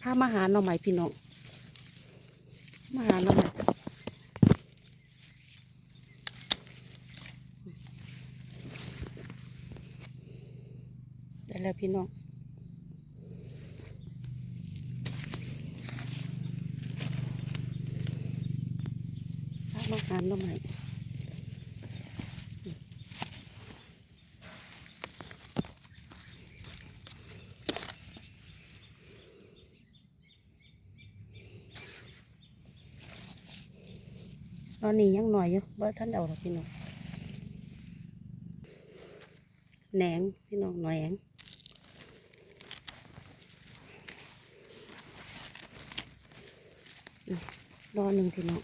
พามาหาหน่อไม้พี่น้องมาหาหน่อไม้ได้แล้วพี่น้องพามาหาหน่อไม้ ตอนนี้ยังหน่อยอยู่เบอร์ท่านเอาหรอกพี่น้องแหนงพี่น้องหน่อยแหนงรอหนึ่งพี่น้อง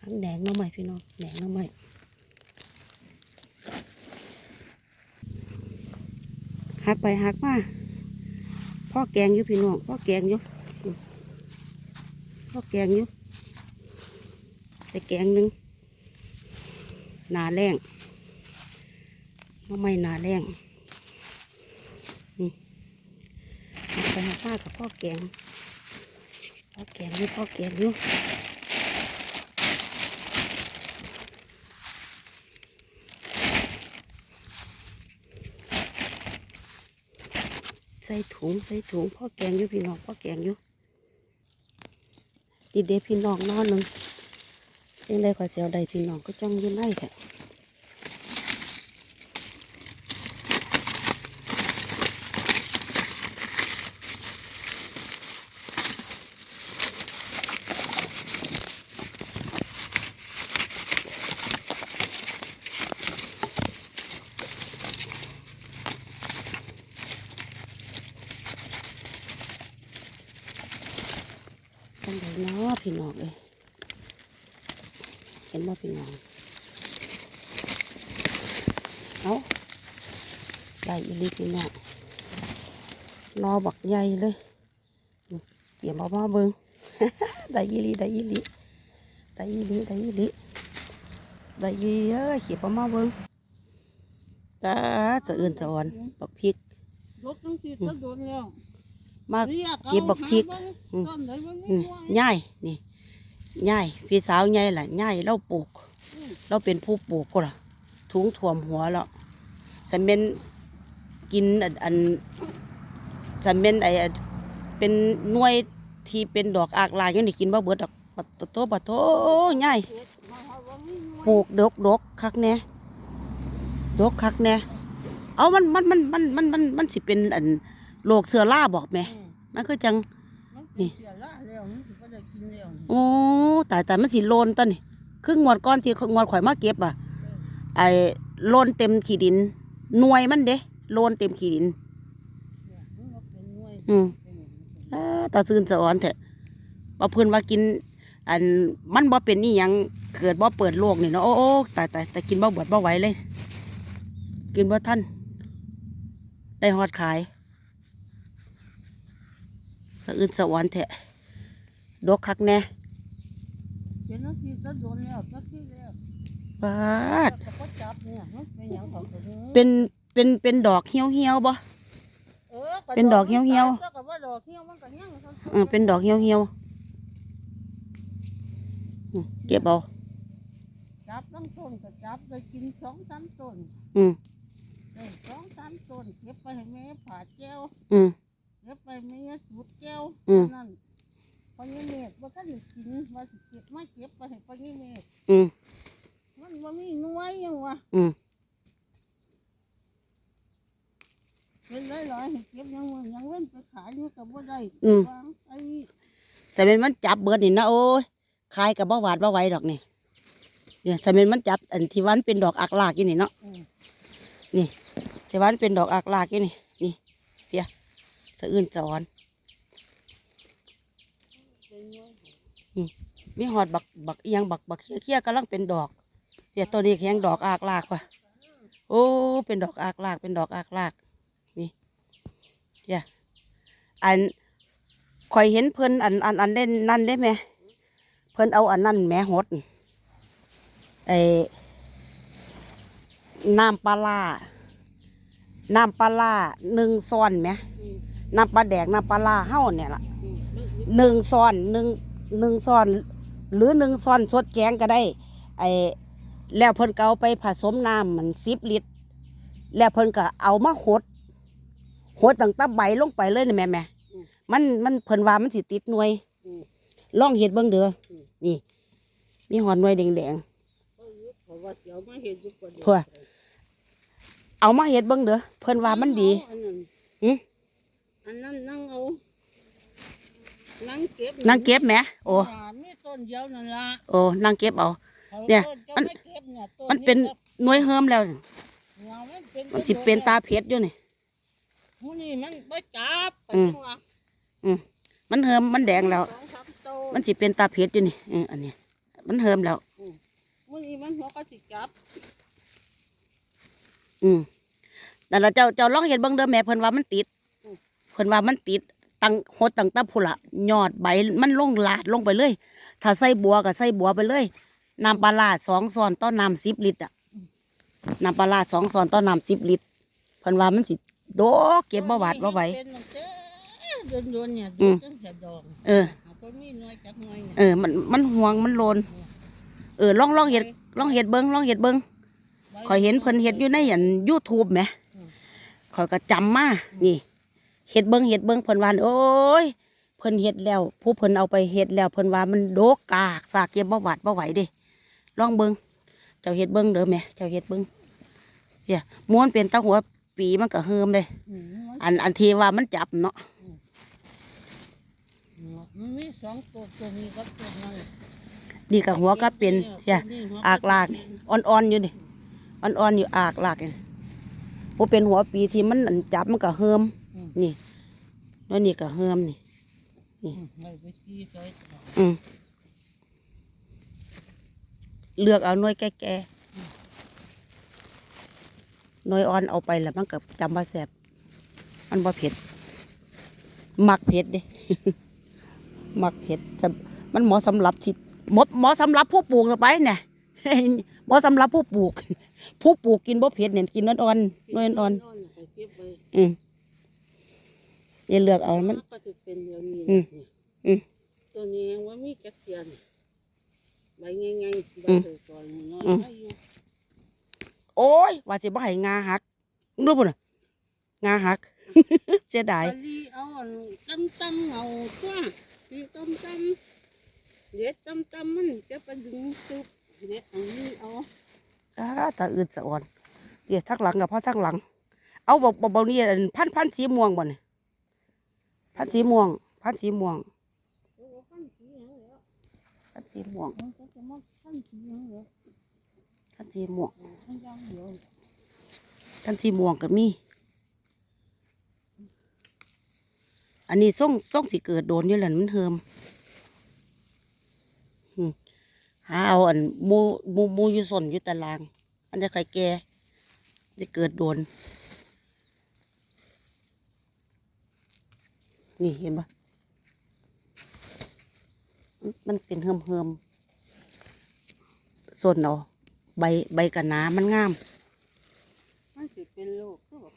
ทั้งแหนงน้องใหม่พี่น้องแหนงน้องใหม่ หักไปหักมาพ่อแกงอยู่พี่น้องพ่อแกงอยู่อืมพ่อแกงอยู่แต่แกงหนึ่งหนาแรงหน้องใหม่หนาแรงไปหักมากับพ่อแกงพ่อแกงอยู่พ่อแกงอยู่ ใส่ถุงใส่ถุงพ่อแกงอยู่พี่น้องพ่อแกงอยู่ดีเดพี่น้องนอนหนึ่งยังได้ขอเสียวใดพี่น้องก็จ้องยืนไล่แค่จังไดเนาะ พี่น้องเลยเห็นว่าพี่น้องเอาได้อีหลีพี่น้องรอบักใหญ่เลยอืมเกี่ยมเอามาเบิงได้อีหลีได้อีหลีได้อีหลีได้อีหลีได้อีหลีเอ้ยเขียบเอามาเบิงจ้าจะเอื่นจะอ่อนบักพริกรถตั้งสี่ต้นโดนแล้ว มาเรียกเอาเก็บบักพริกหาอืเบิ่มงต้นไหนมันอืไม่มไหวย่ายนี่ย่ายพี่สาวย่ายล่ะย่ายเราปลูกอืมเราเป็นผู้ปลูกก็ล่ะถุงถ่วมหัวแล้วสำเป็นกินอันอันสำเป็นไออันเป็นหน่วยที่เป็นดอกอากลายยังได้กินบ่เบิดดอกปัดโตปัดโตย่ายเฮ็ดมาหาว่ามีหน่วยปลูกดกดกคักแน่ดกคักแน่เอามันมันมันมันมันมันมันสิเป็นอันโรคเสือราบอกแม่อืม มันคือจังมันเป็นเสียละแล้วมันสิบ่ได้กินแล้วโอ้ตายแต่มันสิโลนตอนนี่คืองวดก้อนที่งวดข่อยมาเก็บอะไอ้โลนเต็มขีดิน หน่วยมันเด้โลนเต็มขีดิน เนี่ยมันก็เป็นหน่วยอืม เป็นอย่างนี้อ้าตาซื่นสะอ่อนเถอะบ่เพิ่นว่ากิน อันมันบ่เป็นนี่ยังเกิดบ่เปิดโลกนี่เนาะโอ้โอ้ตายตายแต่กินบ่เบิดบ่ไหวเลย กินบ่ทันได้ฮอดขายสะอื่นสะอ่อนเถอะดกคักแน่เป็นตั้งสี่ต้นโดนแล้วตั้งสี่แล้วบาดแต่ก็จับเนี่ยมันเป็นอย่างของตัวนี้เป็นเป็นเป็นดอกเหี่ยวเหี่ยวๆบ่เออเป็นดอกเหี่ยวๆแล้วก็ว่าดอกเหี่ยวมันก็เหี่ยวทั้งเออเป็นดอกเหี่ยวเหี่ยวอืมเก็บเอาจับตั้งต้นก็จับได้กินสองสามต้นอืมเออสองสามต้นเก็บไปให้แม่ผ่าแก้วอืมเก็บไปแม่สูดแก้วอืม นั่นปนีเมฆว่าก็ได้กินว่าสิเก็บมาเก็บไปให้ปนีเมฆอืม มันว่ามีหน่วยยังวะอืม เป็นไรหรอให้เก็บยังว่ายังเว้นไปขายมันก็บ่ได้วางไอ้แต่เป็นมันจับเบิดนี่นะโอ้ยขายกับบ่หวาดบ่ไหวดอกนี่เนี่ยแต่เป็นมันจับอันที่วามันเป็นดอกอักลากอยู่นี่เนาะอืมแต่วามันเป็นดอกอักลากอยู่นี่ นี่เปีย สะอื่นสอนมีหอดบักบักเอียงบักบักเขี้ยเขี้ยกำลังเป็นดอกเปียตัวนี้แข็งดอกอักลากว่ะโอ้เป็นดอกอักลาก เป็นดอกอักลากนี่เปียอันคอยเห็นเพิ่นอันอันอันเด่นนั่นได้ไหมเพิ่นเอาอันนั้นแม่หดไอ้น้ำปลาน้ำปลาหนึ่งซ้อนไหม น้ำปลาแดกน้ำปลาร้าเฮาเนี่ยล่ะอืมหนึ่งซ้อนหนึ่งหนึ่งซ้อน หรือหนึ่งซ้อนสดแกงก็ได้ ไอ้แล้วเพิ่นก็เอาไปผสมน้ำมันสิบลิตร แล้วเพิ่นก็เอามาหดหดตั้งแต่ใบลงไปเลยนี่แม่แม่มันมันเพิ่นว่ามันสิติดหน่วยอืมลองเห็ดเบิ่งเด้ออมนี่ มีหอนหน่วยแดงเออเพราะว่าเดี๋ยวมาเห็นอยู่ก่อนเพื่อๆเอามาเห็ดเบิ่งเด้อเพิ่นว่ามันดีอันนั้นหืม อันนั้นนั่งเอานั่งเก็บนางเก็บแหมโอ้หามีต้นเดียวนั่นละโอ้นางเก็บเอา เนี่ยขามันจะไเก็บเนี่ยต้มันเป็นหน่วยเฮิมแล้วหัวมันเป็นมันสิเป็นตาเพชรอยู่นี่หมูนี่มันไม่จับไปอืมหัวมันเฮิมมันแดงแล้วสองสามโตมันสิเป็นตาเพชรอยู่นี่เอออันนี้ มันเฮิมแล้วหมูนี่มันหัวก็สิจับ อืมแต่นละเจ้าเจ้าลองเห็นเบิ่งเด้อแม่เพิ่นว่ามันติดเพิ่นว่ามันติดตั้งโหดตั้งแตะพุ่นละยอดใบมันลงลาดลงไปเลย ถ้าใส่บัวก็ใส่บัวไปเลยน้ำปลาร้าสองซอนต่อน้ำสิบลิตรอะน้ำปลาร้าสองซอนต่อน้ำสิบลิตรเพิ่นว่ามันสิโดกเก็บบ่หวาดบ่ไหวเป็นตั้งแต่โดนๆเนี่ยอืมตั้งแต่ดอกเออหาต้นมีหน่วยจากหน่วยเนี่ยเออ มันมันห่วงมันโลน เออลองลองเห็ดลองเห็ดเบิ่งลองเห็ดเบิ่งข่อยเห็นเพิ่นเห็ดอยู่ในอัน YouTube แหมข่อยก็จำมานี่ เห็ดเบิ่งเห็ดเบิ่งเพิ่นว่าโอ้ยเพิ่นเห็ดแล้ว ผู้เพิ่นเอาไปเห็ดแล้วเพิ่นว่ามันโดกกากสากเก็บบ่หวาดบ่ไหวเด้ลองเบิ่งเจ้าเห็ดเบิ่งเด้อแหม่เจ้าเห็ดเบิ่งเนี่ยม้วนเป็นตะหัวปีมันก็เฮิมเลยอืมมันอันอันที่ว่ามันจับเนาะมันมีสองตัวตัวนี้กับตัวนั้นดีกับหัวก็เป็นเนี่ยตัวนี้หัวอากลากนี่อ่อนๆอยู่นี่อ่อนๆอยู่อากลากนี่ผู้เป็นหัวปีที่มันอันจับมันก็เฮิม นี่แล้วนี่ก็เฮิมนี่อืมไว้ไปตีใส่อืมเลือกเอาหน่วยแก่ๆหน่วยอ่อนเอาไปแล้วมันก็จำว่าแสบมันบ่เผ็ด มักเผ็ดเด้มักเผ็ดสำมันเหมาะสำหรับที่เหมาะเหมาะสำหรับผู้ปลูกต่อไปเนี่ยเหมาะสำหรับผู้ปลูก ผู้ปลูกกินบ่เผ็ดเนี่ยกินอ่อนๆหน่วยอ่อนๆไปเก็บไว้ๆอืม อย่าเลือกเอามันก็จะเป็นเดี๋ยวนี้อืมเนี่ยอืมตัวนี้ยังว่ามีกระเทียมใบง่ายๆใบอืมสวยๆน้อยอืมๆให้อยู่โอ้ยว่าสิบ่ให้งาหักมึงรู้ป่ะน่ะงาหักเสียดายปลีเอาตำตำๆเอาตัวนี่ตำตำเด็ดตำตำๆมันจะไปดึงซุปเด็ดเอานี่เอาอ้าตาอืดสะอ่อนเดี๋ยวทักหลังกับพ่อทักหลัง เอาบอกบอกบอกนี่อันพันพันสีม่วงบ่เนี่ย พันสีม่วง พันสีม่วง พันสีม่วงมันก็จะมาพันสีหยังเหรอพันสีม่วงพันอยางเดียวพันสีม่วงก็มี อันนี้ส่งส่งสิเกิดโดนอยู่แหละมันเฮิมอืมหาเอาอันมูมูมูอยู่สนอยู่ตาราง อันจะไข่แก่จะเกิดโดน นี่เห็นปะมันมันเป็นเฮิมเฮิมๆส่วนเอาใบใบกะหนามันงาม มันสิเป็นโรคก็บอก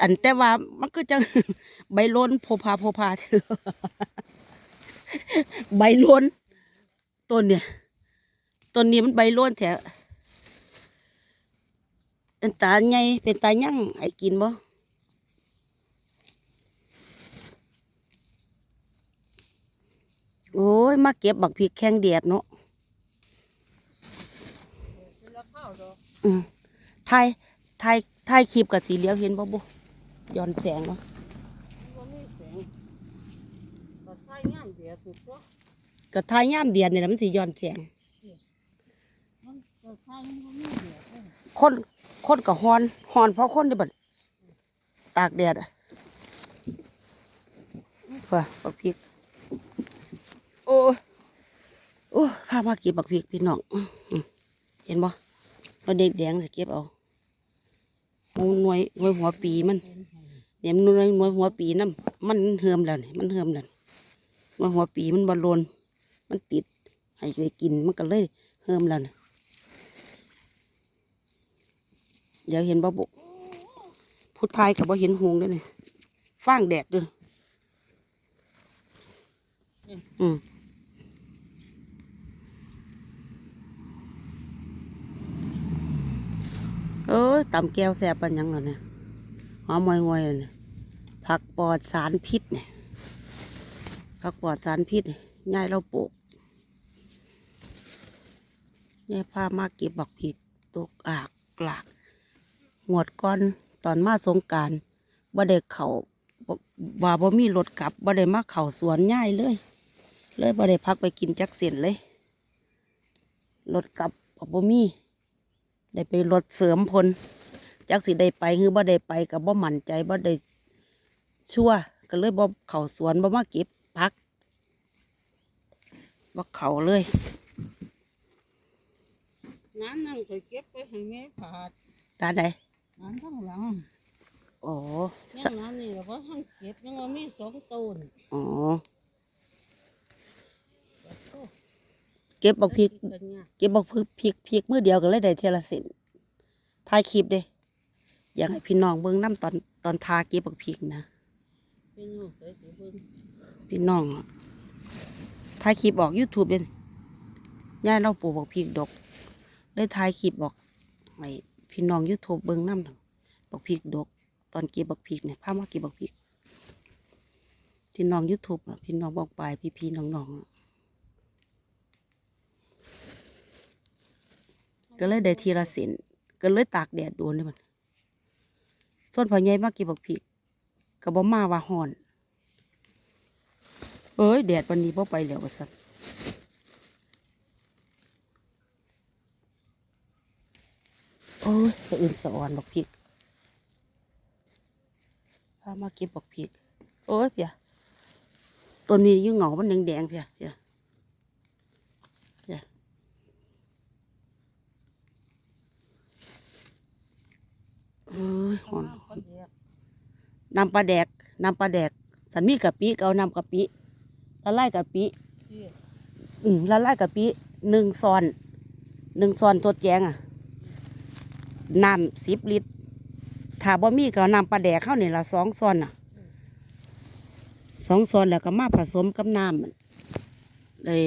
อันแต่ว่ามันก็จะใบล้นโพพาโพพาใบล้นต้นเนี่ยต้นนี้มันใบล้นแถวอันตาใหญ่เป็นตายั่งให้กินบ่ โอ้ย มาเก็บบักพริกแข้งเดียดเนาะอืมถ่ายถ่ายถ่ายคลิปกับสีเหลียวเห็นบ่บุย้อนแสงเนาะว่ามีแสงก็ใช้งานเดียวสุดตัวก็ถ่ายย่ามเดียนเนี่ยมันสิย้อนแสงค้นมีเดียวเอ้ยคนคนกับฮอนฮอนเพราะคนที่บัดตากแดดอะว่าบักพริก โอ้โอ้พามาเก็บบักพริกพี่น้องเห็นบ่เราเด็กแดงจะเก็บเอาหมูหน่วยหน่วยหัวปีมันเนี่ยมันหน่วยหน่วยหัวปีน้ำมันเหือมแล้วนี่มันเหือมแล้วหน่วยหัวปีมันบอลลนมันติดให้ได้กินมันก็เลยเฮิมแล้วนะเดี๋ยวเห็นบ่บุพุทธายกับบ่เห็นหงด้วยนี่ฟางแดดด้วยอืม เอ้ยตำแก้วแซ่บปันยังเหรอเนี่ยหอมงวยๆเลยเนี่ยผักปลอดสารพิษเนี่ยผักปลอดสารพิษเนี่ยยายเราปลูกยายพามาเก็บบักผิดตกอากกลากงวดก่อนตอนมาสงการบ่ได้เขาบ่ว่าบ่มีรถกลับบ่ได้มาเข่าสวนย่ายเลย เลยบ่ได้พักไปกินจักเส้นเลยรถกลับก็บ่มี ได้ไปรถเสริมพลจักสิได้ไปหรือบ่ได้ไปกับบ่มั่นใจบ่ได้ชั่วร์ก็เลยบ่เข้าสวนบ่มาเก็บพักบ่เข้าเลยน้ำนั่งเคยเก็บไปให้แม่ผาดตาใดน้ำข้างหลังอ๋อยังน้ำนี่เราก็ทั้งเก็บยังว่ามีสองต้นอ๋อ ก็บบักพริก เก็บบักพริกพริกพริกมือเดียวก็เลยได้เทละส้นถ่ายคลิปเด้อยากให้พี่น้องเบิ่งน้ำตอนตอนทาเก็บบักพริกนะเป็นหนูเคยสิเบิ่งพี่น้องอะถ่ายคลิปออก YouTube เลยย่าเราปลูกบักพริกดกเลยถ่ายคลิปบอกให้พี่น้อง YouTube เบิ่งน้ำบักพริกดก ตอนเก็บบักพริกเนี่ยพามาเก็บบักพริกพี่น้อง YouTube อะพี่น้องบอกไปพี่พี่น้องๆอะ ก็เลยได้ทีละเส้นก็เลยตากแดดโดนเลยมันส่วนพ่อใหญ่มาเก็บบักพริกก็บ่มาว่าฮ้อน เอ้ยแดดวันนี้พ่ไปแล้วว่าสันโอ้ยสะอื่นสะอ่อนบักพริกพามาเก็บบักพริกโอ้ยเพียต้นนี้อยังเหงามันแดงๆเพียเพียเพียเอ้ย หอนน้ำปลาแดกน้ำปลาแดก สันมีกะปิก็เอาน้ำกะปิละลายกะปิอืมละลายกะปิหนึ่งซอนหนึ่งซอนตัวแกงอะน้ำสิบลิตรถ้าบ่มีก็นำปลาแดกเข้าเนี่ยละสองซอนอะสองซอนแล้วก็มาผสมกับน้ำเลย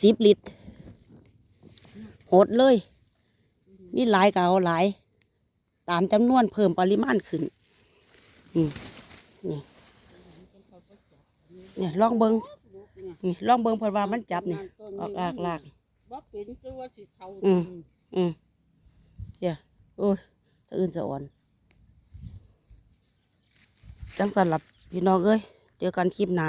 สิบลิตรหดเลย มีหลายก็เอาหลาย ตามจำนวนเพิ่มปริมาณขึ้นอืมนี่เนี่ยลองเบิงลูกเนี่ยนี่ลองเบิงเพิ่นว่ามันจับนี่ออกอากลากบ่เป็นตัวว่าสิเท่าอืมอืมเดี๋ยวโอ้ยสะอื่นสะอ่อนจังสันหลับพี่น้องเอ้ยเจอกันคลิปหน้า